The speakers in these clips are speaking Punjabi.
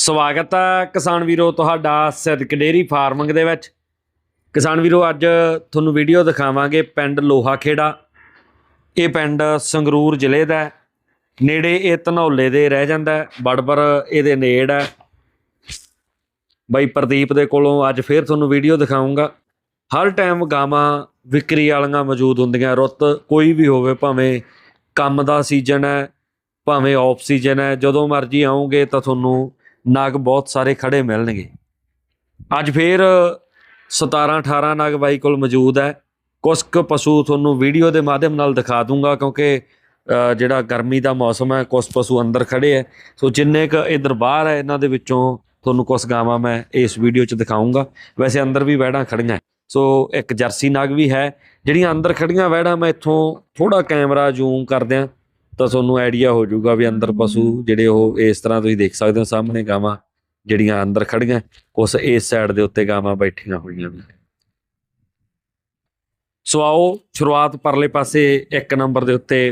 ਸਵਾਗਤ ਹੈ ਕਿਸਾਨ ਵੀਰੋ ਤੁਹਾਡਾ ਸਿਦਕ ਡੇਰੀ ਫਾਰਮਿੰਗ ਦੇ ਵਿੱਚ। ਕਿਸਾਨ ਵੀਰੋ, ਅੱਜ ਤੁਹਾਨੂੰ ਵੀਡੀਓ ਦਿਖਾਵਾਂਗੇ ਪਿੰਡ ਲੋਹਾ ਖੇੜਾ ਇਹ ਪਿੰਡ ਸੰਗਰੂਰ ਜ਼ਿਲ੍ਹੇ ਦਾ ਨੇੜੇ ਇਹ ਧਨੌਲੇ ਦੇ ਰਹਿ ਜਾਂਦਾ ਬੜਬਰ ਇਹਦੇ ਨੇੜ ਹੈ। ਬਾਈ ਪ੍ਰਦੀਪ ਦੇ ਕੋਲੋਂ ਅੱਜ ਫੇਰ ਤੁਹਾਨੂੰ ਵੀਡੀਓ ਦਿਖਾਉਂਗਾ ਹਰ ਟਾਈਮ ਗਾਵਾਂ ਵਿਕਰੀ ਵਾਲੀਆਂ ਮੌਜੂਦ ਹੁੰਦੀਆਂ। ਰੁੱਤ ਕੋਈ ਵੀ ਹੋਵੇ, ਭਾਵੇਂ ਕੰਮ ਦਾ ਸੀਜ਼ਨ ਹੈ, ਭਾਵੇਂ ਆਫ ਸੀਜ਼ਨ ਹੈ, ਜਦੋਂ ਮਰਜ਼ੀ ਆਉਂਗੇ ਤਾਂ ਤੁਹਾਨੂੰ ਨਾਗ ਬਹੁਤ ਸਾਰੇ ਖੜੇ ਮਿਲਣਗੇ। ਅੱਜ ਫੇਰ 17 18 ਨਗ ਬਾਈ ਕੋਲ ਮੌਜੂਦ ਹੈ। ਕੁਛ ਕੁ ਪਸ਼ੂ ਤੁਹਾਨੂੰ ਵੀਡੀਓ ਦੇ ਮਾਧਿਅਮ ਨਾਲ ਦਿਖਾ ਦੂੰਗਾ ਕਿਉਂਕਿ ਜਿਹੜਾ ਗਰਮੀ ਦਾ ਮੌਸਮ ਹੈ, ਕੁਛ ਪਸ਼ੂ ਅੰਦਰ ਖੜੇ ਹੈ। ਸੋ ਜਿੰਨੇ ਕ ਇਧਰ ਬਾਹਰ ਹੈ, ਇਹਨਾਂ ਦੇ ਵਿੱਚੋਂ ਤੁਹਾਨੂੰ ਕੁਛ ਗਾਵਾਂ ਮੈਂ ਇਸ ਵੀਡੀਓ 'ਚ ਦਿਖਾਉਂਗਾ ਵੈਸੇ ਅੰਦਰ ਵੀ ਵਹਿੜਾਂ ਖੜੀਆਂ ਸੋ ਇੱਕ ਜਰਸੀ ਨਾਗ ਵੀ ਹੈ। ਜਿਹੜੀਆਂ ਅੰਦਰ ਖੜੀਆਂ ਵਹਿੜਾਂ ਮੈਂ ਇੱਥੋਂ ਥੋੜਾ ਕੈਮਰਾ ਜ਼ੂਮ ਕਰਦਿਆਂ ਤਾਂ ਤੁਹਾਨੂੰ ਆਈਡੀਆ ਹੋ ਜਾਊਗਾ ਵੀ ਅੰਦਰ ਪਸ਼ੂ ਜਿਹੜੇ ਉਹ ਇਸ ਤਰ੍ਹਾਂ ਤੁਸੀਂ ਦੇਖ ਸਕਦੇ ਹੋ ਸਾਹਮਣੇ ਗਾਵਾਂ ਜਿਹੜੀਆਂ ਅੰਦਰ ਖੜੀਆਂ ਉਸ ਇਸ ਸਾਈਡ ਦੇ ਉੱਤੇ ਗਾਵਾਂ ਬੈਠੀਆਂ ਹੋਈਆਂ ਨੇ। ਸੋ ਆਓ ਸ਼ੁਰੂਆਤ ਪਰਲੇ ਪਾਸੇ ਇੱਕ ਨੰਬਰ ਦੇ ਉੱਤੇ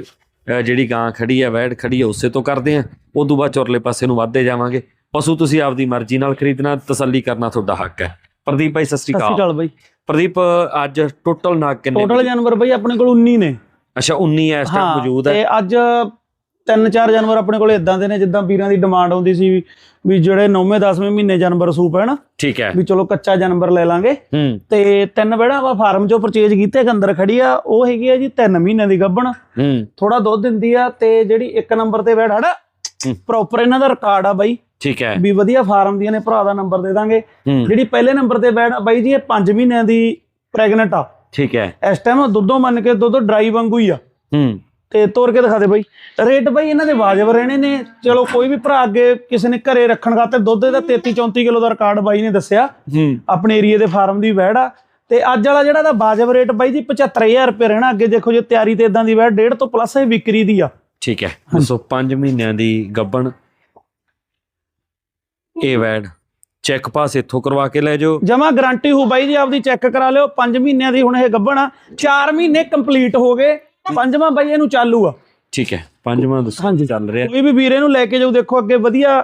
ਜਿਹੜੀ ਗਾਂ ਖੜੀ ਹੈ ਵੈੜ ਖੜੀ ਹੈ ਉਸੇ ਤੋਂ ਕਰਦੇ ਹਾਂ। ਉਦੋਂ ਬਾਅਦ ਚੁਰਲੇ ਪਾਸੇ ਨੂੰ ਵੱਧਦੇ ਜਾਵਾਂਗੇ। ਪਸ਼ੂ ਤੁਸੀਂ ਆਪਦੀ ਮਰਜ਼ੀ ਨਾਲ ਖਰੀਦਣਾ ਤਸੱਲੀ ਕਰਨਾ ਤੁਹਾਡਾ ਹੱਕ ਹੈ। ਪ੍ਰਦੀਪ ਭਾਈ ਸਤਿ ਸ਼੍ਰੀ ਸਤਿ ਸ਼੍ਰੀ ਅਕਾਲ। ਅਕਾਲ ਬਾਈ। ਪ੍ਰਦੀਪ ਅੱਜ ਟੋਟਲ ਨਾਗ ਕਿੰਨੇ ਟੋਟਲ ਜਾਨਵਰ ਬਾਈ ਆਪਣੇ ਕੋਲ 19 ਨੇ। ਅੱਛਾ 19 ਇਸ ਟਾਈਮ ਮੌਜੂਦ ਹੈ ਤੇ ਅੱਜ ਤਿੰਨ ਚਾਰ ਜਾਨਵਰ ਆਪਣੇ ਕੋਲ ਇਦਾਂ ਦੇ ਨੇ ਜਿੱਦਾਂ ਵੀਰਾਂ ਦੀ ਡਿਮਾਂਡ ਆਉਂਦੀ ਸੀ ਵੀ- ਜਿਹੜੇ 9ਵੇਂ 10ਵੇਂ ਮਹੀਨੇ ਜਾਨਵਰ ਸੂਪ ਹੈ ਨਾ ਠੀਕ ਹੈ ਵੀ ਚਲੋ ਕੱਚਾ ਜਾਨਵਰ ਲੈ ਲਾਂਗੇ। ਤੇ ਤਿੰਨ ਬੜਾ ਆਪਾਂ ਫਾਰਮ ਚੋਂ ਪਰਚੇਜ ਕੀਤੇ ਅੰਦਰ ਖੜੀ ਆ ਉਹ ਹੈਗੀ ਆ ਜੀ 3 ਮਹੀਨਿਆਂ ਦੀ ਗੱਭਣ। ਹੂੰ। ਥੋੜਾ ਦੁੱਧ ਦਿੰਦੀ ਆ ਤੇ ਜਿਹੜੀ ਇੱਕ ਨੰਬਰ ਤੇ ਬੈਠ ਹੜਾ। ਪ੍ਰੋਪਰ ਇਹਨਾਂ ਦਾ ਰਿਕਾਰਡ ਆ ਬਾਈ। ਠੀਕ ਹੈ ਵੀ ਵਧੀਆ ਫਾਰਮ ਦੀਆਂ ਨੇ ਭਰਾ ਦਾ ਨੰਬਰ ਦੇ ਦਾਂਗੇ। ਜਿਹੜੀ ਪਹਿਲੇ ਨੰਬਰ ਤੇ ਬੈਠ ਬਾਈ ਜੀ ਇਹ 5 ਮਹੀਨਿਆਂ ਦੀ ਪ੍ਰੈਗਨੈਂਟ ਆ। ਠੀਕ ਹੈ। ਇਸ ਟਾਈਮ ਦੁੱਧੋਂ ਮੰਨ ਕੇ ਦੁੱਧ ਡਰਾਈ ਵਾਂਗੂ ਹੀ ਆ। ਹੂੰ। ਤੇ ਤੋਰ ਕੇ ਦਿਖਾ ਦੇ ਬਾਈ। ਰੇਟ ਬਾਈ ਇਹਨਾਂ ਦੇ ਵਾਜਬ ਰਹਿਣੇ ਨੇ। ਚਲੋ ਕੋਈ ਵੀ ਭਰਾ ਅੱਗੇ ਕਿਸੇ ਨੇ ਘਰੇ ਰੱਖਣ ਖਾਤਰ ਦੁੱਧ ਦਾ 33 34 ਕਿਲੋ ਦਾ ਰਿਕਾਰਡ ਬਾਈ ਨੇ ਦੱਸਿਆ। ਹੂੰ। ਆਪਣੇ ਏਰੀਏ ਦੇ ਫਾਰਮ ਦੀ ਵੈੜ ਆ। ਤੇ ਅੱਜ ਵਾਲਾ ਜਿਹੜਾ ਦਾ ਵਾਜਬ ਰੇਟ ਬਾਈ ਜੀ 75000 ਰੁਪਏ ਰਹਿਣਾ। ਅੱਗੇ ਦੇਖੋ ਜੇ ਤਿਆਰੀ ਤੇ ਇਦਾਂ ਦੀ ਵੈੜ 1.5 ਤੋਂ ਪਲੱਸ ਇਹ ਵਿਕਰੀ ਦੀ ਆ। ਠੀਕ ਹੈ। ਦੱਸੋ 5 ਮਹੀਨਿਆਂ ਦੀ ਗੱਬਣ ਇਹ ਵੈਡ ਚੈੱਕ ਪਾਸ ਇੱਥੋਂ ਕਰਵਾ ਕੇ ਲੈ ਜਾਓ। ਜਮਾ ਗਾਰੰਟੀ ਹੋ ਬਾਈ ਜੀ ਆਪਦੀ ਚੈੱਕ ਕਰਾ ਲਿਓ। 5 ਮਹੀਨਿਆਂ ਦੀ ਹੁਣ ਇਹ ਗੱਭਣ ਆ। 4 ਮਹੀਨੇ ਕੰਪਲੀਟ ਹੋ ਗਏ। ਪੰਜਵਾਂ ਬਾਈ ਇਹਨੂੰ ਚਾਲੂ ਆ। ਠੀਕ ਹੈ ਪੰਜਵਾਂ ਦੱਸੋ। ਹਾਂਜੀ। ਚੱਲ ਰਿਹਾ। ਕੋਈ ਵੀ ਵੀਰੇ ਨੂੰ ਲੈ ਕੇ ਜਾਓ ਦੇਖੋ ਅੱਗੇ ਵਧੀਆ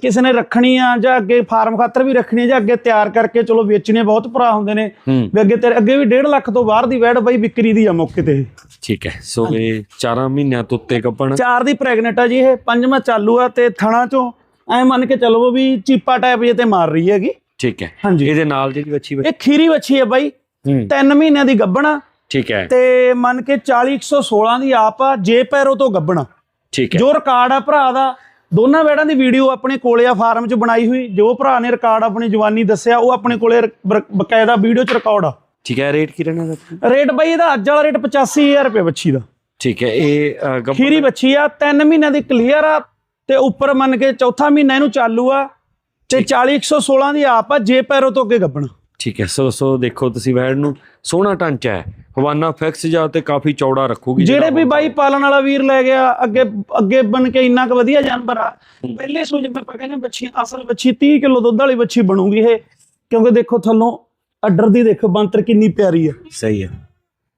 ਕਿਸੇ ਨੇ ਰੱਖਣੀ ਆ ਜਾਂ ਅੱਗੇ ਫਾਰਮ ਖਾਤਰ ਵੀ ਰੱਖਣੀ ਆ ਜਾਂ ਅੱਗੇ ਤਿਆਰ ਕਰਕੇ ਚਲੋ ਵੇਚਣੇ ਬਹੁਤ ਭਰਾ ਹੁੰਦੇ ਨੇ। ਵੀ ਅੱਗੇ ਤੇਰੇ ਅੱਗੇ ਵੀ 1.5 ਲੱਖ ਤੋਂ ਬਾਹਰ ਦੀ ਵੈੜ ਬਾਈ ਵਿਕਰੀ ਦੀ ਆ ਮੌਕੇ ਤੇ। ਠੀਕ ਹੈ ਸੋ ਇਹ 4 ਮਹੀਨਿਆਂ ਤੋਂ ਉੱਤੇ ਗੱਬਣ ਚਾਰ ਦੀ ਪ੍ਰੈਗਨੈਂਟ ਆ ਜੀ ਇਹ ਪੰਜਵਾਂ ਚਾਲੂ ਆ ਤੇ ਥਣਾ ਚੋਂ ਐ ਮੰਨ ਕੇ ਚੱਲੋ ਵੀ ਚੀਪਾ ਟਾਈਪ ਜੇ ਤੇ ਮਾਰ ਰਹੀ ਹੈਗੀ। ਠੀਕ ਹੈ। ਹਾਂਜੀ। ਇਹਦੇ ਨਾਲ ਜਿਹੜੀ ਬੱਚੀ ਇਹ ਖੀਰੀ ਵੱਛੀ ਹੈ ਬਾਈ। ਹੂੰ। 3 ਮਹੀਨਿਆਂ ਦੀ ਗੱਭਣ। ਆ ਠੀਕ ਹੈ। ਤੇ ਮੰਨ ਕੇ 40 116 ਦੀ ਆਪ ਆ ਜੇ ਪੈਰੋ ਤੋਂ ਗੱਭਣ। ਆ ਠੀਕ ਹੈ। ਜੋ ਰਿਕਾਰਡ ਆ ਭਰਾ ਦਾ ਦੋਨਾਂ ਵੈੜਾਂ ਦੀ ਵੀਡੀਓ ਆਪਣੇ ਕੋਲੇ ਆ ਫਾਰਮ 'ਚ ਬਣਾਈ ਹੋਈ। ਜੋ ਭਰਾ ਨੇ ਰਿਕਾਰਡ ਆਪਣੀ ਜਵਾਨੀ ਦੱਸਿਆ ਉਹ ਆਪਣੇ ਕੋਲੇ ਬਕਾਇਦਾ ਵੀਡੀਓ 'ਚ ਰਿਕਾਰਡ ਆ। ਠੀਕ ਹੈ ਰੇਟ ਕੀ ਰਹਿਣਾ ਇਹਦਾ? ਰੇਟ ਬਾਈ ਇਹਦਾ ਅੱਜ ਵਾਲਾ ਰੇਟ 85000 ਰੁਪਏ ਬੱਚੀ ਦਾ। ਠੀਕ ਹੈ ਇਹ ਖੀਰੀ ਬੱਚੀ ਆ 3 ਮਹੀਨਿਆਂ ਦੀ ਕਲੀਅਰ ਆ ਤੇ ਉੱਪਰ ਮੰਨ ਕੇ ਚੌਥਾ ਮਹੀਨਾ ਇਹਨੂੰ ਚਾਲੂ ਆ ਤੇ 40 116 ਦੀ ਆਪ ਆ ਜੇ ਪੈਰੋ ਤੋਂ ਅੱਗੇ ਗੱਬਣ ਠੀਕ ਹੈ ਸੋ ਸੋ ਦੇਖੋ ਤੁਸੀਂ ਵੈਡ ਨੂੰ ਸੋਹਣਾ ਢਾਂਚਾ ਹੈ। ਹਵਾਨਾ ਫਿਕਸ ਜਾ ਤੇ ਕਾਫੀ ਚੌੜਾ ਰੱਖੂਗੀ ਜਿਹੜੇ ਵੀ ਬਾਈ ਪਾਲਣ ਵਾਲਾ ਵੀਰ ਲੈ ਗਿਆ ਅੱਗੇ ਅੱਗੇ ਬਣ ਕੇ ਇੰਨਾ ਕੁ ਵਧੀਆ ਜਾਨਵਰ ਆ ਪਹਿਲੇ ਸੂਝ ਮੈਂ ਆਪਾਂ ਕਹਿੰਦੇ ਬੱਚੀ ਅਸਲ ਬੱਚੀ 30 ਕਿਲੋ ਦੁੱਧ ਵਾਲੀ ਬੱਚੀ ਬਣੂਗੀ ਇਹ ਕਿਉਂਕਿ ਦੇਖੋ ਥੱਲੋਂ ਅੱਡਰ ਦੀ ਦੇਖੋ ਬੰਤਰ ਕਿੰਨੀ ਪਿਆਰੀ ਆ। ਸਹੀ ਹੈ।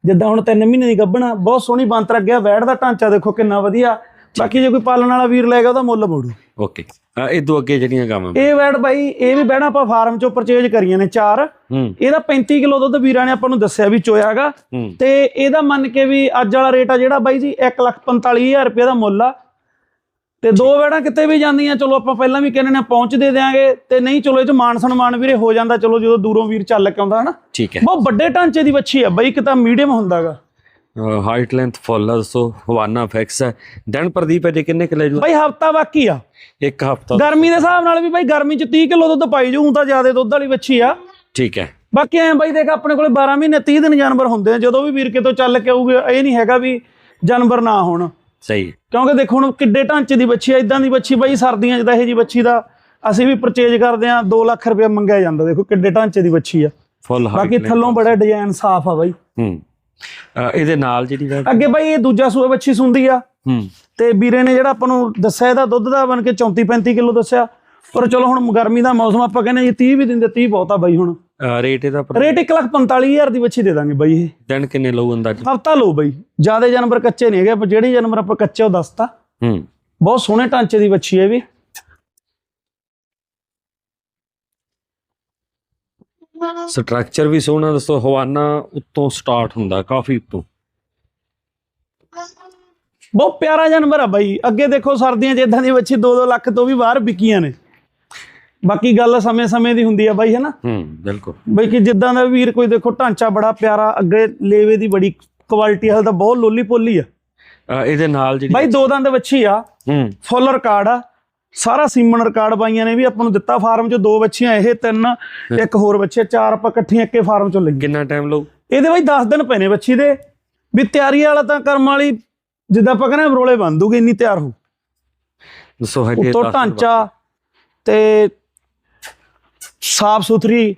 ਜਿੱਦਾਂ ਹੁਣ 3 ਮਹੀਨੇ ਦੀ ਗੱਭਣਾ ਬਹੁਤ ਸੋਹਣੀ ਬੰਤਰ ਅੱਗੇ ਵੈੜ ਦਾ ਢਾਂਚਾ ਦੇਖੋ ਕਿੰਨਾ ਵਧੀਆ ਬਾਕੀ ਜੇ ਕੋਈ ਪਾਲਣ ਵਾਲਾ ਵੀਰ ਲੈ ਗਿਆ ਉਹਦਾ ਮੁੱਲ ਮੋੜੂ। ਓਕੇ। ਇਦੋਂ ਅੱਗੇ ਜਿਹੜੀਆਂ ਗਾਵਾਂ ਇਹ ਵੈੜ ਬਾਈ ਇਹ ਵੀ ਵੈੜਾਂ ਆਪਾਂ ਫਾਰਮ ਚੋਂ ਪਰਚੇਜ ਕਰੀਆਂ ਨੇ ਚਾਰ। ਇਹਦਾ 35 ਕਿਲੋ ਦੁੱਧ ਵੀਰਾਂ ਨੇ ਆਪਾਂ ਨੂੰ ਦੱਸਿਆ ਵੀ ਚੋਇਆਗਾ ਹੂੰ। ਤੇ ਇਹਦਾ ਮੰਨ ਕੇ ਵੀ ਅੱਜ ਵਾਲਾ ਰੇਟ ਆ ਜਿਹੜਾ ਬਾਈ ਜੀ 145000 ਰੁਪਏ ਦਾ ਮੁੱਲ ਆ। ਤੇ ਦੋ ਵੈੜਾਂ ਕਿਤੇ ਵੀ ਜਾਂਦੀਆਂ ਚਲੋ ਆਪਾਂ ਪਹਿਲਾਂ ਵੀ ਕਹਿੰਦੇ ਨੇ ਪਹੁੰਚ ਦੇ ਦਿਆਂਗੇ। ਤੇ ਨਹੀਂ ਚਲੋ ਇਹ ਚ ਮਾਨ ਸਨਮਾਨ ਵੀਰੇ ਹੋ ਜਾਂਦਾ ਚਲੋ ਜਦੋਂ ਦੂਰੋਂ ਵੀਰ ਚੱਲ ਕੇ ਆਉਂਦਾ ਹਨਾ। ਠੀਕ ਹੈ। ਬਹੁਤ ਵੱਡੇ ਢਾਂਚੇ ਦੀ ਵੱਛੀ ਆ ਬਾਈ ਕਿਤਾ ਮੀਡੀਅਮ ਹੁੰਦਾਗਾ ਹਾਈਟ ਲੈਂਥ ਫੁੱਲ ਦੱਸੋ ਹਵਾਨਾ ਫਿਕਸ ਹੈ ਦਿਨ ਪ੍ਰਦੀਪ ਅਜੇ ਕਿੰਨੇ ਕਿ ਲੈ ਜੂ ਬਾਈ ਹਫਤਾ ਬਾਕੀ ਆ। ਇੱਕ ਹਫਤਾ। ਗਰਮੀ ਦੇ ਹਿਸਾਬ ਨਾਲ ਵੀ ਬਾਈ ਗਰਮੀ ਚ 30 ਕਿਲੋ ਦੁੱਧ ਪਾਈ ਜੂ ਤਾਂ ਜ਼ਿਆਦਾ ਦੁੱਧ ਵਾਲੀ ਵੱਛੀ ਆ। ਠੀਕ ਹੈ। ਬਾਕੀ ਐ ਬਾਈ ਦੇਖ ਆਪਣੇ ਕੋਲੇ 12 ਮਹੀਨੇ 30 ਦਿਨ ਜਾਨਵਰ ਹੁੰਦੇ ਆ ਜਦੋਂ ਵੀ ਵੀਰ ਕਿਤੋਂ ਚੱਲ ਕੇ ਆਊਗੇ ਇਹ ਨਹੀਂ ਹੈਗਾ ਵੀ ਜਾਨਵਰ ਨਾ ਹੋਣ। ਸਹੀ। ਹੈ। ਕਿਉਂਕਿ ਦੇਖੋ ਹੁਣ ਕਿੱਡੇ ਢਾਂਚੇ ਦੀ ਬੱਚੀ ਆ ਇਦਾਂ ਦੀ ਬੱਚੀ ਬਾਈ ਸਰਦੀਆਂ 'ਚ ਤਾਂ ਇਹ ਜੀ ਬੱਚੀ ਦਾ ਅਸੀਂ ਵੀ ਪਰਚੇਜ ਕਰਦੇ ਆ 2 ਲੱਖ ਰੁਪਏ ਮੰਗਿਆ ਜਾਂਦਾ ਦੇਖੋ ਕਿੱਡੇ ਢਾਂਚੇ ਦੀ ਬੱਚੀ ਆ। ਫੁੱਲ ਹਾਈਟ ਬਾਕੀ ਥੱਲੋਂ ਬੜਾ ਡਿਜ਼ਾਈਨ ਸਾਫ਼ ਆ ਬਾਈ। ਹੂੰ। ਇਹਦੇ ਨਾਲ ਜਿਹੜੀ ਅੱਗੇ ਬਾਈ ਇਹ ਦੂਜਾ ਸੂਆ ਬੱਚੀ ਸੁੰਦੀ ਆ। ਹੂੰ। ਤੇ ਵੀਰੇ ਨੇ ਜਿਹੜਾ ਆਪਾਂ ਨੂੰ ਦੱਸਿਆ ਇਹਦਾ ਦੁੱਧ ਦਾ ਬਣ ਕੇ 34 35 ਕਿਲੋ ਦੱਸਿਆ। ਪਰ ਚਲੋ ਹੁਣ ਗਰਮੀ ਦਾ ਮੌਸਮ ਆਪਾਂ ਕਹਿੰਦੇ ਜੀ 30 ਵੀ ਦਿੰਦੇ 30 ਬਹੁਤ ਆ ਬਾਈ ਹੁਣ। ਰੇਟ ਇਹਦਾ ਰੇਟ 145000 ਦੀ ਬੱਚੀ ਦੇ ਦਾਂਗੇ ਬਾਈ ਇਹ। ਦਿਨ ਕਿੰਨੇ ਲਊ ਅੰਦਾਜ਼ਾ? ਹਫਤਾ ਲਓ ਬਾਈ। ਜ਼ਿਆਦਾ ਜਾਨਵਰ ਕੱਚੇ ਨਹੀਂ ਹੈਗੇ ਪਰ ਜਿਹੜੇ ਜਾਨਵਰ ਆਪਾਂ ਕੱਚੇ ਉਹ ਦੱਸਤਾ। ਹੂੰ। ਬਹੁਤ ਸੋਹਣੇ ਢਾਂਚੇ ਦੀ ਬੱਚੀ ਹੈ ਵੀ। ਸਟਰਕਚਰ ਵੀ ਸੋਹਣਾ ਦੋਸਤੋ ਹਵਾਨਾ ਉੱਤੋਂ ਸਟਾਰਟ ਹੁੰਦਾ ਕਾਫੀ ਉੱਤੋਂ। ਬਹੁਤ ਪਿਆਰਾ ਜਾਨਵਰ ਆ ਬਾਈ। ਅੱਗੇ ਦੇਖੋ ਸਰਦੀਆਂ 'ਚ ਇਦਾਂ ਦੀ ਵੱਛੀ 2-2 ਲੱਖ ਤੋਂ ਵੀ ਬਾਹਰ ਵਿਕੀਆਂ ਨੇ। ਬਾਕੀ ਗੱਲ ਸਮੇਂ-ਸਮੇਂ ਦੀ ਹੁੰਦੀ ਆ ਬਾਈ ਹੈ ਨਾ ਹੂੰ ਬਿਲਕੁਲ। ਬਈ ਕਿ ਜਿੱਦਾਂ ਦਾ ਵੀਰ ਕੋਈ ਦੇਖੋ ਢਾਂਚਾ ਬੜਾ ਪਿਆਰਾ ਅੱਗੇ ਲੇਵੇ ਦੀ ਬੜੀ ਕੁਆਲਿਟੀ ਹਾਲ ਤਾਂ ਬਹੁਤ ਲੋਲੀ ਪੋਲੀ ਆ ਇਹਦੇ ਨਾਲ ਜਿਹੜੀ ਬਾਈ ਦੋ ਦੰਦ ਵੱਛੀ ਆ। ਹੂੰ। ਫੁੱਲ ਰਿਕਾਰਡ ਆ। ਸਾਰਾ ਸੀਮਨ ਰਿਕਾਰਡ ਬਾਈਆਂ ਨੇ ਵੀ ਆਪਾਂ ਨੂੰ ਦਿੱਤਾ ਫਾਰਮ 'ਚ ਦੋ ਵੱਛੀਆਂ ਇਹ ਤਿੰਨ ਇੱਕ ਹੋਰ ਬੱਚੇ ਚਾਰ ਆਪਾਂ ਇਕੱਠੀਆਂ ਇੱਕੇ ਫਾਰਮ 'ਚੋਂ ਲੱਗੀ ਕਿੰਨਾ ਟਾਈਮ ਲਊ? ਇਹਦੇ ਬਾਈ 10 ਦਿਨ ਪਏ ਨੇ ਵੱਛੀ ਦੇ। ਵੀ ਤਿਆਰੀ ਵਾਲਾ ਤਾਂ ਕਰਮ ਵਾਲੀ ਜਿੱਦਾਂ ਆਪਾਂ ਕਹਿੰਦੇ ਰੋਲੇ ਬੰਨ ਦੂਗੀ ਇੰਨੀ ਤਿਆਰ ਹੋ। ਦੱਸੋ ਹੈਗੇ ਉੱਤੋਂ ਢਾਂਚਾ ਤੇ ਸਾਫ਼ ਸੁਥਰੀ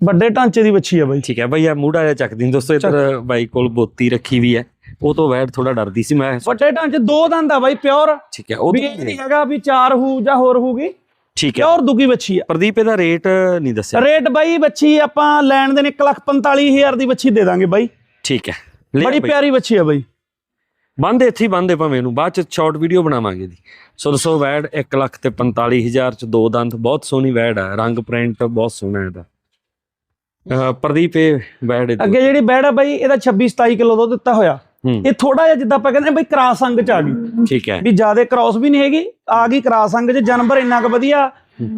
ਵੱਡੇ ਢਾਂਚੇ ਦੀ ਵੱਛੀ ਆ ਬਾਈ। ਠੀਕ ਹੈ ਬਈ ਆ ਮੂੜਾ ਜਿਹਾ ਚੱਕਦੀ ਦੋਸਤੋ ਇੱਧਰ ਬਾਈ ਕੋਲ ਬੋਤੀ ਰੱਖੀ ਵੀ ਹੈ। ਉਹ ਤੋਂ ਵੈੜ ਥੋੜਾ ਡਰਦੀ ਸੀ ਮੈਂ। ਵੱਡੇ ਢਾਂਚੇ ਦੋ ਦੰਦ ਆ ਬਾਈ ਪਿਓਰ। ਠੀਕ ਹੈ ਉਹ ਵੀ ਇਹ ਨਹੀਂ ਹੈਗਾ ਵੀ ਚਾਰ ਹੂ ਜਾਂ ਹੋਰ ਹੋਊਗੀ ਠੀਕ ਹੈ। ਪਿਓਰ ਦੁਗੀ ਵੱਛੀ ਆ। ਪ੍ਰਦੀਪ ਇਹਦਾ ਰੇਟ ਨਹੀਂ ਦੱਸਿਆ। ਰੇਟ ਬਾਈ ਵੱਛੀ ਆਪਾਂ ਲੈਣ ਦੇ ਨੇ 145000 ਦੀ ਵੱਛੀ ਦੇ ਦਾਂਗੇ ਬਾਈ। ਠੀਕ ਹੈ। ਬੜੀ। ਪਿਆਰੀ ਵੱਛੀ ਆ ਬਾਈ। ਬੰਦੇ ਇੱਥੇ ਬੰਦੇ ਭਾਵੇਂ ਇਹਨੂੰ। ਬਾਅਦ ਚ ਸ਼ਾਰਟ ਵੀਡੀਓ ਬਣਾਵਾਂਗੇ ਦੀ ਸੋ ਦੱਸੋ ਵੈੜ 1 ਲੱਖ ਤੇ 45000 ਚ ਦੋ ਦੰਦ। ਬਹੁਤ ਸੋਹਣੀ ਵੈੜ ਹੈ ਰੰਗ ਪ੍ਰਿੰਟ ਬਹੁਤ ਸੋਹਣਾ ਇਹਦਾ। ਪ੍ਰਦੀਪ ਇਹ ਵੈੜ ਅੱਗੇ ਜਿਹੜੀ ਬੈੜ ਆ ਬਾਈ ਇਹਦਾ 26 27 ਕਿਲੋ ਦੁੱਧ ਦਿੱਤਾ ਹੋਇਆ। ਇਹ ਥੋੜਾ ਜਿਹਾ ਜਿੱਦਾਂ ਆਪਾਂ ਕਹਿੰਦੇ ਆ ਬਈ ਕਰਾਸ ਅੰਗ ਚ ਆ ਗਈ। ਠੀਕ ਹੈ। ਵੀ ਜਿਆਦੇ ਕ੍ਰਾਸ ਵੀ ਨਹੀਂ ਹੈਗੀ ਆ ਗਈ ਕ੍ਰਾਸ ਅੰਗ ਚ ਜਾਨਵਰ ਇੰਨਾ ਕੁ ਵਧੀਆ।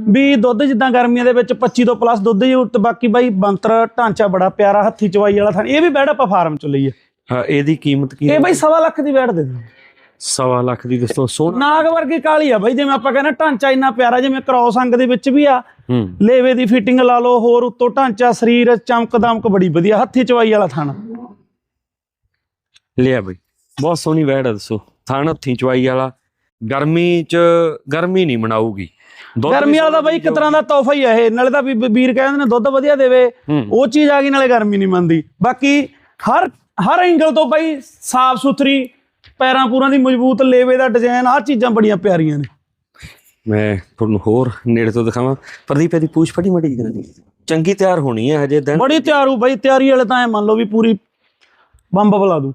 ਵੀ ਦੁੱਧ ਜਿੱਦਾਂ ਗਰਮੀਆਂ ਦੇ ਵਿੱਚ 25 ਤੋਂ ਪਲੱਸ ਦੁੱਧ ਹੀ ਤੇ ਬਾਕੀ ਬਾਈ ਬੰਤਰ ਢਾਂਚਾ ਬੜਾ ਪਿਆਰਾ ਹੱਥੀ ਚਵਾਈ ਵਾਲਾ ਥਣ ਇਹ ਵੀ ਬੈੜ ਆਪਾਂ ਫਾਰਮ ਚ ਲਈ ਹੈ ਹਾਂ, ਇਹਦੀ ਕੀਮਤ ਕੀ ਇਹ ਹੈ ਬਾਈ ਸਵਾ ਲੱਖ ਦੀ ਬੈੜ ਦੇ ਦੇ ਸਵਾ ਲੱਖ ਦੀ ਦੋਸਤੋ ਸੋਹਣਾ। ਨਾਗ ਵਰਗੀ ਕਾਲੀ ਆ ਬਾਈ ਜਿਵੇਂ ਆਪਾਂ ਕਹਿੰਦੇ ਢਾਂਚਾ ਇੰਨਾ ਪਿਆਰਾ ਜਿਵੇਂ ਕ੍ਰਾਸ ਅੰਗ ਦੇ ਵਿੱਚ ਵੀ ਆ। ਲੇਵੇ ਦੀ ਫਿਟਿੰਗ ਲਾ ਲਓ ਹੋਰ ਉੱਤੋਂ ਢਾਂਚਾ ਸਰੀਰ ਚਮਕ ਦਮਕ ਬੜੀ ਵਧੀਆ ਹੱਥੀ ਚਵਾਈ ਵਾਲਾ ਥਣ ਲਿਆ ਬਈ ਬਹੁਤ ਸੋਹਣੀ ਵੈੜ ਹੈ ਦੱਸੋ ਥਣ ਹੱਥੀਂ ਚਵਾਈ ਵਾਲਾ ਗਰਮੀ ਚ ਗਰਮੀ ਨਹੀਂ ਮਨਾਊਗੀ। ਦੁੱਧ ਵੀ ਸੋਹਣਾ ਬਾਈ ਇੱਕ। ਤਰ੍ਹਾਂ ਦਾ ਤੋਹਫਾ ਹੀ ਆ ਇਹ ਨਾਲੇ ਤਾਂ ਵੀ ਵੀਰ ਕਹਿੰਦੇ ਨੇ ਦੁੱਧ ਵਧੀਆ ਦੇਵੇ ਹੂੰ। ਉਹ ਚੀਜ਼ ਆ ਗਈ ਨਾਲੇ ਗਰਮੀ ਨਹੀਂ ਮੰਨਦੀ। ਬਾਕੀ ਹਰ ਹਰ ਐਂਗਲ ਤੋਂ ਬਾਈ ਸਾਫ਼ ਸੁਥਰੀ ਪੈਰਾਂ ਪੂਰਾਂ ਦੀ ਮਜ਼ਬੂਤ ਲੇਵੇ ਦਾ ਡਿਜ਼ਾਈਨ ਆਹ ਚੀਜ਼ਾਂ ਬੜੀਆਂ ਪਿਆਰੀਆਂ ਨੇ। ਮੈਂ ਤੁਹਾਨੂੰ ਹੋਰ ਨੇੜੇ ਤੋਂ ਦਿਖਾਵਾਂ। ਪ੍ਰਦੀਪ ਇਹਦੀ ਪੂਛ ਫੜੀ ਮੜੀ ਕਰਾਂਗੀ ਚੰਗੀ ਤਿਆਰ ਹੋਣੀ ਹੈ ਹਜੇ ਦਿਨ। ਬੜੀ ਤਿਆਰੂ ਬਾਈ ਤਿਆਰੀ ਵਾਲੇ ਤਾਂ ਐ ਮੰਨ ਲਓ ਵੀ ਪੂਰੀ ਬੰਬ ਬਲਾ ਦੂ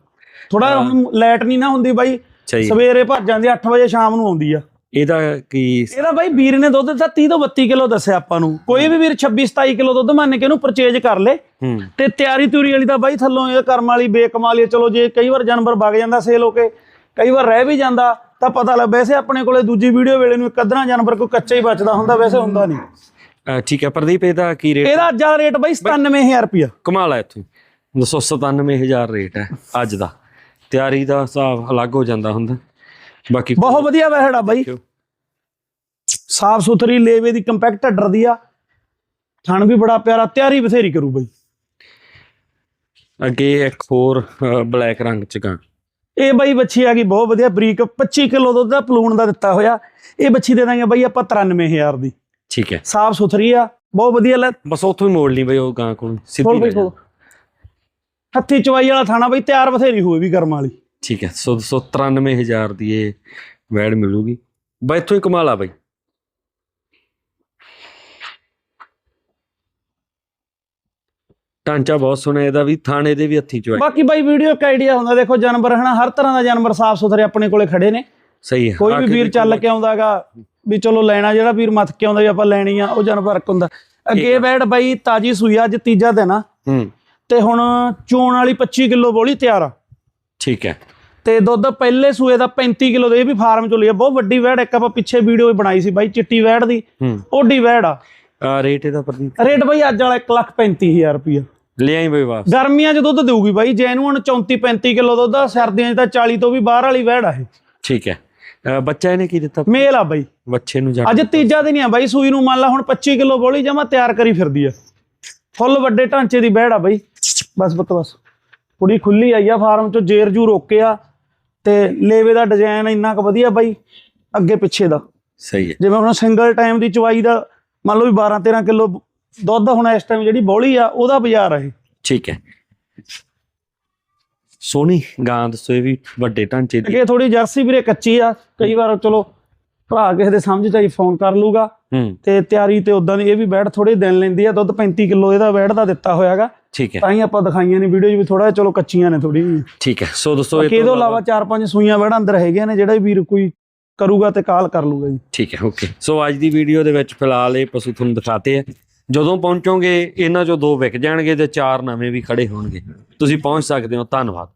ਥੋੜਾ ਹੁਣ ਲਾਈਟ ਨਹੀਂ ਨਾ ਹੁੰਦੀ ਬਾਈ। ਸਵੇਰੇ ਭੱਜ ਜਾਂਦੀ 8 ਵਜੇ ਸ਼ਾਮ ਨੂੰ ਆਉਂਦੀ ਆ। ਇਹਦਾ ਕੀ ਇਹਦਾ ਬਾਈ ਵੀਰ ਨੇ ਦੁੱਧ ਦਿੱਤਾ 30 ਤੋਂ 32 ਕਿਲੋ ਦੱਸਿਆ ਆਪਾਂ ਨੂੰ। ਕੋਈ ਵੀ ਵੀਰ 26 27 ਕਿਲੋ ਦੁੱਧ ਮੰਨ ਕੇ ਇਹਨੂੰ ਪਰਚੇਜ ਕਰ ਲੇ। ਤੇ ਤਿਆਰੀ ਤੂਰੀ ਵਾਲੀ ਤਾਂ ਬਾਈ ਥੱਲੋਂ ਇਹ ਕਰਮ ਵਾਲੀ ਬੇਕਮਾਲ। ਚਲੋ ਜੇ ਕਈ ਵਾਰ ਜਾਨਵਰ ਵਗ ਜਾਂਦਾ ਸੇਲ ਹੋ ਕੇ ਕਈ ਵਾਰ ਰਹਿ ਵੀ ਜਾਂਦਾ ਤਾਂ ਪਤਾ ਲੱਗ ਵੈਸੇ ਆਪਣੇ ਕੋਲੇ ਦੂਜੀ ਵੀਡੀਓ ਵੇਲੇ ਨੂੰ ਇੱਕ ਅੱਧਰਾ ਜਾਨਵਰ ਕੋਈ ਕੱਚਾ ਹੀ ਬਚਦਾ ਹੁੰਦਾ ਵੈਸੇ ਹੁੰਦਾ ਨਹੀਂ। ਠੀਕ ਹੈ ਪ੍ਰਦੀਪ ਇਹਦਾ ਕੀ ਰੇਟ ਇਹਦਾ ਅੱਜ ਦਾ ਰੇਟ ਬਾਈ 97000 ਰੁਪਿਆ ਕਮਾਲ ਹੈ ਇੱਥੋਂ। ਦੱਸੋ 97000 ਰੇਟ ਹੈ ਅੱਜ ਦਾ। ਤਿਆਰੀ ਦਾ ਹਿਸਾਬ ਅਲੱਗ ਹੋ ਜਾਂਦਾ ਹੁੰਦਾ। ਬਾਕੀ ਬਹੁਤ ਵਧੀਆ ਵਹਿੜ ਬਾਈ। ਸਾਫ਼ ਸੁਥਰੀ ਲੇਵੇ ਦੀ ਕੰਪੈਕਟ ਹੱਡਰ ਦੀ ਆ। ਥਣ ਵੀ ਬੜਾ ਪਿਆਰਾ ਤਿਆਰੀ ਬਥੇਰੀ ਕਰੂ ਬਾਈ। ਅੱਗੇ ਇੱਕ ਹੋਰ ਬਲੈਕ ਰੰਗ ਚ ਗਾਂ। ਇਹ ਬਾਈ ਬੱਚੀ ਆ ਗਈ ਬਹੁਤ ਵਧੀਆ ਬਰੀਕ 25 ਕਿਲੋ ਦੁੱਧ ਦਾ ਪਲੂਣ ਦਾ ਦਿੱਤਾ ਹੋਇਆ। ਇਹ ਬੱਚੀ ਦੇ ਦਾਂਗੇ ਬਾਈ ਆਪਾਂ 93000 ਦੀ। ਠੀਕ ਹੈ। ਸਾਫ਼ ਸੁਥਰੀ ਆ ਬਹੁਤ ਵਧੀਆ ਲੈ ਬਸ ਉੱਥੋਂ ਹੀ ਮੋੜ ਲਈ ਬਈ ਉਹ ਗਾਂ ਕੋਲ ਸਿੱਧੀ ਹੱਥੀ ਚਵਾਈ ਵਾਲਾ ਥਾਣਾ ਬਈ ਤਿਆਰ ਬਥੇਰੀ ਹੋਏ ਵੀ ਕਰਮ ਵਾਲੀ। ਠੀਕ ਹੈ ਸੋ ਸੋ 93000 ਦੀ ਇਹ ਵੈੜ ਮਿਲੂਗੀ। ਬਈ ਇੱਥੋਂ ਹੀ ਕਮਾਲ ਆ ਬਈ। ਢਾਂਚਾ ਬਹੁਤ ਸੋਹਣਾ ਇਹਦਾ ਵੀ ਥਾਣੇ ਦੇ ਵੀ ਹੱਥੀ ਚਵਾਈ। ਬਾਕੀ ਬਾਈ ਵੀਡੀਓ ਇੱਕ ਆਈਡੀਆ ਹੁੰਦਾ ਦੇਖੋ ਜਾਨਵਰ ਹਨਾ ਹਰ ਤਰ੍ਹਾਂ ਦਾ ਜਾਨਵਰ ਸਾਫ਼ ਸੁਥਰੇ ਆਪਣੇ ਕੋਲੇ ਖੜੇ ਨੇ। ਸਹੀ ਹੈ ਕੋਈ ਵੀ ਵੀਰ ਚੱਲ ਕੇ ਆਉਂਦਾਗਾ ਵੀ ਚਲੋ ਲੈਣਾ ਜਿਹੜਾ ਵੀਰ ਮੱਥ ਕੇ ਆਉਂਦਾ ਵੀ ਆਪਾਂ ਲੈਣੀ ਆ ਉਹ ਜਾਨਵਰ ਹੁੰਦਾ। ਅੱਗੇ ਬੈੜ ਬਾਈ ਤਾਜੀ ਸੂਈ ਅੱਜ ਤੀਜਾ ਦਿਨ ਆ। ਹੂੰ। ਤੇ ਹੁਣ ਚੋਣ ਵਾਲੀ 25 ਕਿਲੋ ਬੋਲੀ ਤਿਆਰ ਆ। ਠੀਕ ਹੈ। ਤੇ ਦੁੱਧ ਪਹਿਲੇ ਸੂਏ ਦਾ 35 ਕਿਲੋ ਦੇ ਇਹ ਵੀ ਫਾਰਮ ਚੋਂ ਲਈ ਆ ਬਹੁਤ ਵੱਡੀ ਵੈੜ ਇੱਕ ਆਪਾਂ ਪਿੱਛੇ ਵੀਡੀਓ ਬਣਾਈ ਸੀ ਬਾਈ ਚਿੱਟੀ ਵੈੜ ਦੀ। ਓਡੀ ਵੈੜ ਆ। ਰੇਟ ਇਹਦਾ ਪ੍ਰਦੀਪ ਰੇਟ ਬਾਈ ਅੱਜ ਵਾਲਾ 135000 ਰੁਪਿਆ ਲੈ ਆਈ ਬਈ ਵਾਪਸ। ਗਰਮੀਆਂ 'ਚ ਦੁੱਧ ਦੇਊਗੀ ਬਾਈ ਜੈਨੂਨ 34 35 ਕਿਲੋ ਦੁੱਧ ਆ ਸਰਦੀਆਂ 'ਚ ਤਾਂ 40 ਤੋਂ ਵੀ ਬਾਹਰ ਵਾਲੀ ਵੈੜ ਆ ਇਹ। ਠੀਕ ਹੈ। ਬੱਚਾ ਇਹਨੇ ਕੀ ਦਿੱਤਾ? ਮੇਲ ਆ ਬਾਈ। ਬੱਚੇ ਨੂੰ ਅੱਜ ਤੀਜਾ ਦਿਨ ਆ ਬਾਈ ਸੂਈ ਨੂੰ ਮੰਨ ਲਾ ਹੁਣ 25 ਕਿਲੋ ਬੋਲੀ ਜਮਾ ਤਿਆਰ ਕਰੀ ਫਿਰਦੀ ਆ। ਫੁੱਲ ਵੱਡੇ ਢਾਂਚੇ ਦੀ ਵੈੜ ਆ ਬਾਈ। ਬਸ ਬਤ ਬਸ। ਕੁੜੀ ਖੁੱਲੀ ਆਈ ਆ ਫਾਰਮ 'ਚੋਂ ਜੇਰ ਜੂ ਰੋਕਿਆ ਤੇ ਲੇਵੇ ਦਾ ਡਿਜ਼ਾਈਨ ਇੰਨਾ ਕੁ ਵਧੀਆ ਬਾਈ ਅੱਗੇ ਪਿੱਛੇ ਦਾ। ਸਹੀ ਹੈ। ਜਿਵੇਂ ਹੁਣ ਸਿੰਗਲ ਟਾਈਮ ਦੀ ਚਵਾਈ ਦਾ ਮੰਨ ਲਓ ਵੀ 12 13 ਕਿਲੋ ਦੁੱਧ ਹੁਣ ਇਸ ਟਾਈਮ ਜਿਹੜੀ ਬੋਲੀ ਆ ਉਹਦਾ ਬਾਜ਼ਾਰ ਆ ਇਹ। ਠੀਕ ਹੈ। ਸੋਹਣੀ ਗਾਂ ਦੱਸੋ ਇਹ ਵੀ ਵੱਡੇ ਢਾਂਚੇ ਦੀ। ਅੱਗੇ ਥੋੜੀ ਜਰਸੀ ਵੀਰੇ ਕੱਚੀ ਆ ਕਈ ਵਾਰ ਚਲੋ ਭਰਾ ਕਿਸੇ ਦੇ ਸਮਝ ਚ ਆਈ ਫੋਨ ਕਰ ਲੂਗਾ ਹੂੰ। ਤੇ ਤਿਆਰੀ ਤੇ ਉਦਾਂ ਦੀ ਇਹ ਵੀ ਬੈੜ ਥੋੜੇ ਦਿਨ ਲੈਂਦੀ ਆ ਦੁੱਧ 35 ਕਿਲੋ ਇਹਦਾ ਬੈੜ ਦਾ ਦਿੱਤਾ ਹੋਇਆਗਾ। ਠੀਕ ਹੈ। ਤਾਂ ਹੀ ਆਪਾਂ ਦਿਖਾਈਆਂ ਨੇ ਵੀਡੀਓ 'ਚ ਵੀ ਥੋੜਾ ਚਲੋ ਕੱਚੀਆਂ ਨੇ ਥੋੜੀ ਠੀਕ ਹੈ। ਸੋ ਦੋਸਤੋ ਇਹ ਇਹਦੇ ਤੋਂ ਇਲਾਵਾ ਚਾਰ ਪੰਜ ਸੂਈਆਂ ਬੈੜਾਂ ਅੰਦਰ ਹੈਗੀਆਂ ਨੇ ਜਿਹੜਾ ਵੀਰ ਕੋਈ ਕਰੂਗਾ ਤੇ ਕਾਲ ਕਰ ਲੂਗਾ ਜੀ। ਠੀਕ ਹੈ ਓਕੇ ਸੋ ਅੱਜ ਦੀ ਵੀਡੀਓ ਦੇ ਵਿੱਚ ਫਿਲਹਾਲ ਇਹ ਪਸ਼ੂ ਤੁਹਾਨੂੰ ਦਿਖਾਤੇ ਆ। ਜਦੋਂ ਪਹੁੰਚੋਗੇ ਇਹਨਾਂ ਚੋਂ ਦੋ ਵਿਕ ਜਾਣਗੇ ਤੇ ਚਾਰ ਨਵੇਂ ਵੀ ਖੜੇ ਹੋਣਗੇ। ਤੁਸੀਂ ਪਹੁੰਚ ਸਕਦੇ ਹੋ। ਧੰਨਵਾਦ।